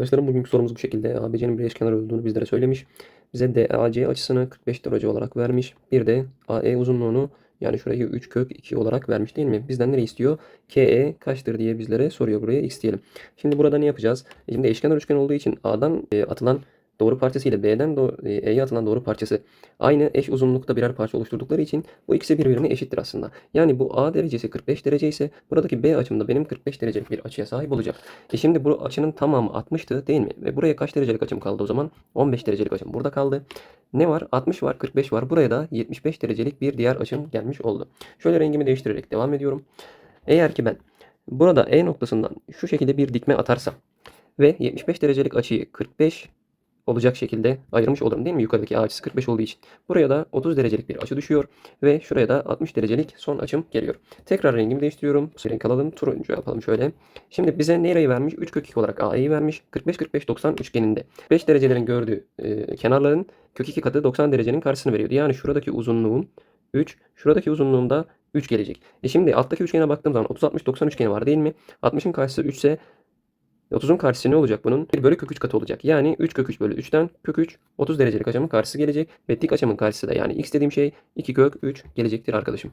Arkadaşlarım bugünkü sorumuz bu şekilde. ABC'nin bir eşkenar olduğunu bizlere söylemiş. Bize DAC açısını 45 derece olarak vermiş. Bir de AE uzunluğunu yani şurayı 3 kök 2 olarak vermiş değil mi? Bizden nereyi istiyor? KE kaçtır diye bizlere soruyor buraya x diyelim. Şimdi burada ne yapacağız? E Şimdi eşkenar üçgen olduğu için A'dan e, atılan doğru parçası ile B'den e, E'ye atılan doğru parçası aynı eş uzunlukta birer parça oluşturdukları için bu ikisi birbirine eşittir aslında. Yani bu A derecesi 45 derece ise buradaki B açım da benim 45 derecelik bir açıya sahip olacak. E şimdi bu açının tamamı 60'tı değil mi? Ve buraya kaç derecelik açım kaldı o zaman? 15 derecelik açım burada kaldı. Ne var? 60 var, 45 var. Buraya da 75 derecelik bir diğer açım gelmiş oldu. Şöyle rengimi değiştirerek devam ediyorum. Eğer ki ben burada E noktasından şu şekilde bir dikme atarsam ve 75 derecelik açıyı 45 olacak şekilde ayırmış olurum değil mi? Yukarıdaki A açısı 45 olduğu için. Buraya da 30 derecelik bir açı düşüyor ve şuraya da 60 derecelik son açım geliyor. Tekrar rengimi değiştiriyorum. Renk alalım. Turuncu yapalım şöyle. Şimdi bize nereyi vermiş? 3 kök 2 olarak AE'yi vermiş. 45 45 90 üçgeninde. 5 derecelerin gördüğü e, kenarların kök 2 katı 90 derecenin karşısını veriyordu. Yani şuradaki uzunluğum 3, şuradaki uzunluğum da 3 gelecek. E şimdi alttaki üçgene baktığım zaman 30 60 90 üçgeni var değil mi? 60'ın karşısı 3 ise 30'un karşısı ne olacak bunun? 1 bölü kök 3 katı olacak. Yani 3 kök 3 bölü 3'ten kök 3 30 derecelik açımın karşısı gelecek. Ve dik açımın karşısı da yani x dediğim şey 2 kök 3 gelecektir arkadaşım.